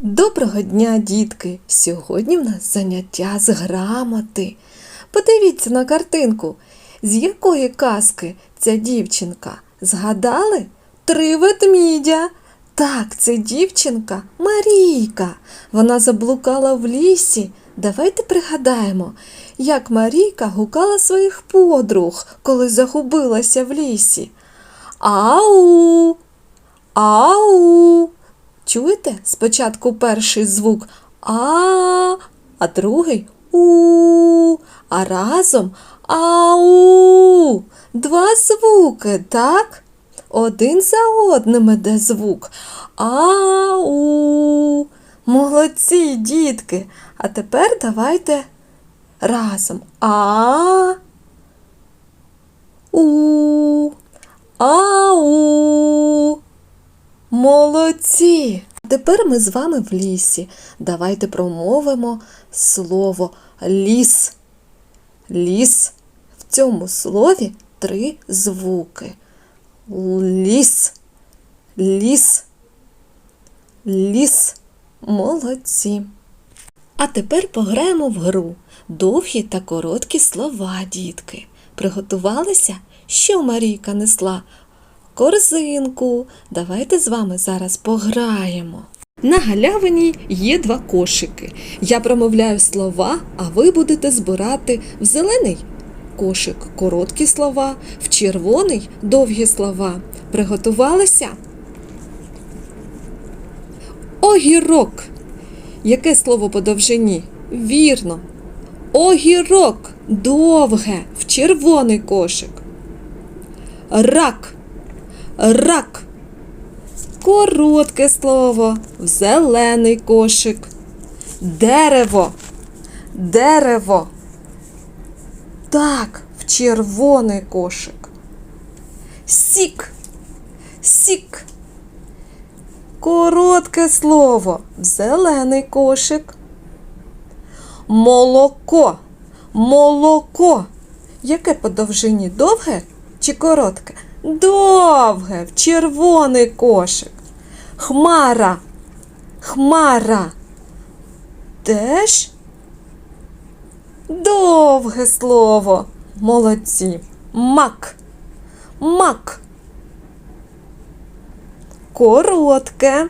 Доброго дня, дітки! Сьогодні в нас заняття з грамоти. Подивіться на картинку, з якої казки ця дівчинка. Згадали? Три ведмідя. Так, це дівчинка Марійка. Вона заблукала в лісі. Давайте пригадаємо, як Марійка гукала своїх подруг, коли загубилася в лісі. Ау! Ау! Чуєте? Спочатку перший звук А, а другий У, а разом Ау. Два звуки, так? Один за одним іде звук. Ау. Молодці, дітки. А тепер давайте разом. А. У. Ау. Молодці! Тепер ми з вами в лісі. Давайте промовимо слово ліс. Ліс. В цьому слові три звуки. Ліс. Ліс. Ліс. Молодці. А тепер пограємо в гру. Довгі та короткі слова, дітки. Приготувалися? Що Марійка несла? Корзинку. Давайте з вами зараз пограємо. На галявині є два кошики. Я промовляю слова, а ви будете збирати в зелений кошик короткі слова, в червоний довгі слова. Приготувалися? Огірок. Яке слово по довжині? Вірно. Огірок довге в червоний кошик. Рак. Рак. Коротке слово в зелений кошик. Дерево. Дерево. Так, в червоний кошик. Сік. Сік. Коротке слово в зелений кошик. Молоко. Молоко. Яке по довжині довге чи коротке? Довге в червоний кошик. Хмара. Хмара. Теж довге слово. Молодці. Мак. Мак. Коротке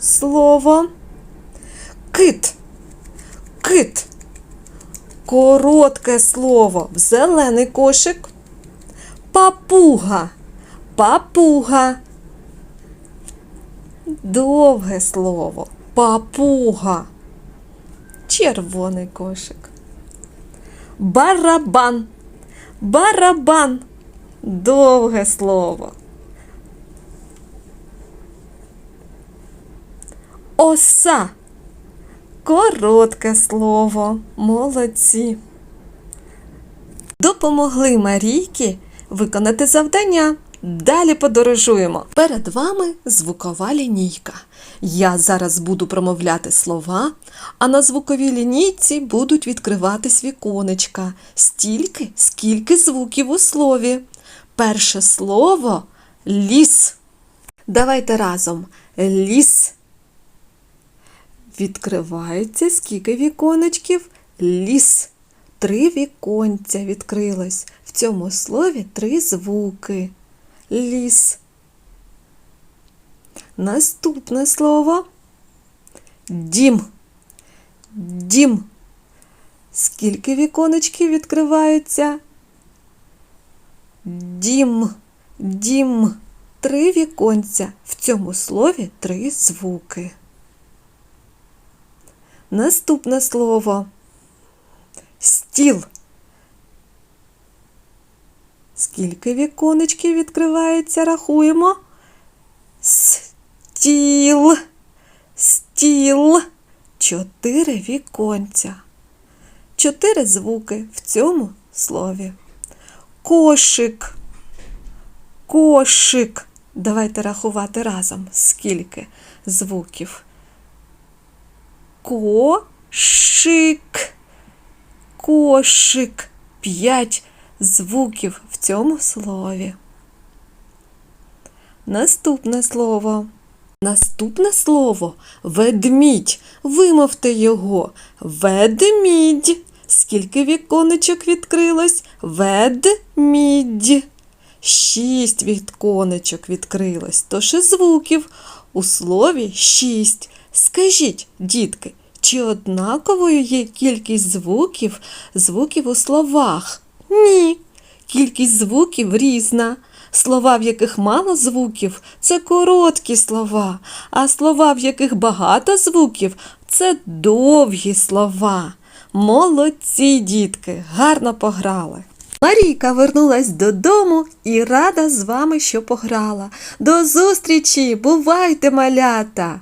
слово. Кит. Кит. Коротке слово в зелений кошик. Папуга. Папуга. Довге слово. Папуга. Червоний кошик. Барабан. Барабан. Довге слово. Оса. Коротке слово. Молодці. Допомогли Марійки виконати завдання. Далі подорожуємо. Перед вами звукова лінійка. Я зараз буду промовляти слова, а на звуковій лінійці будуть відкриватись віконечка стільки, скільки звуків у слові. Перше слово ліс. Давайте разом. Ліс. Відкривається скільки віконечків? Ліс. Три віконця відкрилось. В цьому слові три звуки. Ліс. Наступне слово дім. Дім. Скільки віконечків відкриваються? Дім. Дім. Три віконця. В цьому слові три звуки. Наступне слово стіл. Скільки віконечків відкривається, рахуємо. Стіл. Стіл. Чотири віконця. Чотири звуки в цьому слові. Кошик. Кошик. Давайте рахувати разом. Скільки звуків. Кошик. Кошик. П'ять звуків в цьому слові. Наступне слово Наступне слово ведмідь. Вимовте його. Ведмідь. Скільки віконечок відкрилось? Ведмідь. Шість віконечок відкрилось, тож і звуків у слові шість. Скажіть, дітки, чи однаковою є кількість звуків, звуків у словах? Ні. Кількість звуків різна. Слова, в яких мало звуків, це короткі слова, а слова, в яких багато звуків, це довгі слова. Молодці, дітки, гарно пограли. Марійка вернулась додому і рада з вами, що пограла. До зустрічі! Бувайте, малята!